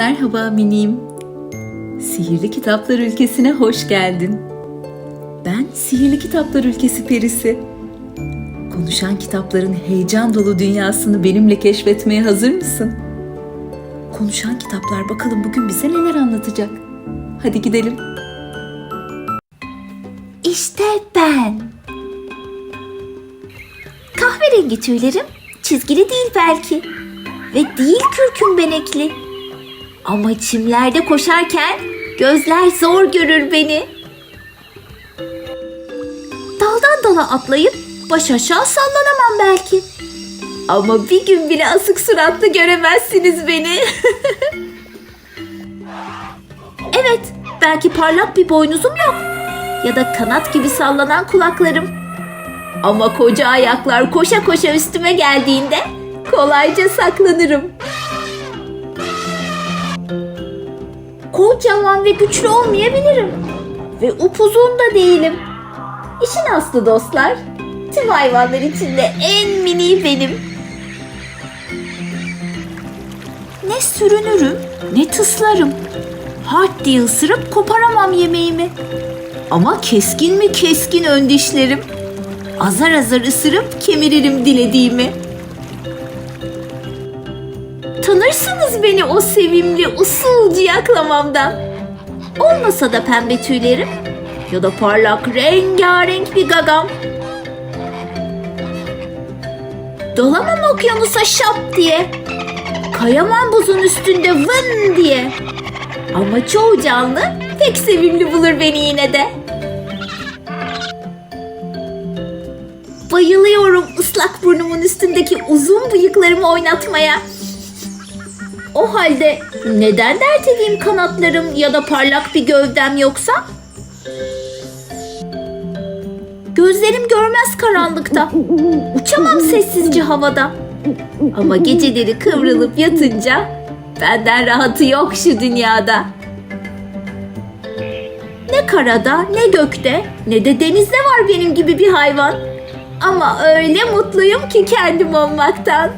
Merhaba minim. Sihirli Kitaplar Ülkesi'ne hoş geldin. Ben Sihirli Kitaplar Ülkesi perisi. Konuşan kitapların heyecan dolu dünyasını benimle keşfetmeye hazır mısın? Konuşan kitaplar bakalım bugün bize neler anlatacak. Hadi gidelim. İşte ben. Kahverengi tüylerim çizgili değil belki. Ve değil kürküm benekli. Ama çimlerde koşarken gözler zor görür beni. Daldan dala atlayıp baş aşağı sallanamam belki. Ama bir gün bile asık suratlı göremezsiniz beni. evet, belki parlak bir boynuzum yok ya da kanat gibi sallanan kulaklarım. Ama koca ayaklar koşa koşa üstüme geldiğinde kolayca saklanırım. Kocaman ve güçlü olmayabilirim. Ve upuzun da değilim. İşin aslı dostlar, tüm hayvanlar içinde en mini benim. Ne sürünürüm, ne tıslarım. Hard diye ısırıp koparamam yemeğimi. Ama keskin mi keskin ön dişlerim. Azar azar ısırıp kemiririm dilediğimi. Tanırsınız beni o sevimli usulcu yaklamamdan. Olmasa da pembe tüylerim ya da parlak rengarenk bir gagam. Dalamam okyanusa şap diye. Kayamam buzun üstünde vın diye. Ama çoğu canlı pek sevimli bulur beni yine de. Bayılıyorum ıslak burnumun üstündeki uzun bıyıklarımı oynatmaya. O halde neden dert edeyim kanatlarım ya da parlak bir gövdem yoksa? Gözlerim görmez karanlıkta. Uçamam sessizce havada. Ama geceleri kıvrılıp yatınca benden rahatı yok şu dünyada. Ne karada, ne gökte, ne de denizde var benim gibi bir hayvan. Ama öyle mutluyum ki kendim olmaktan.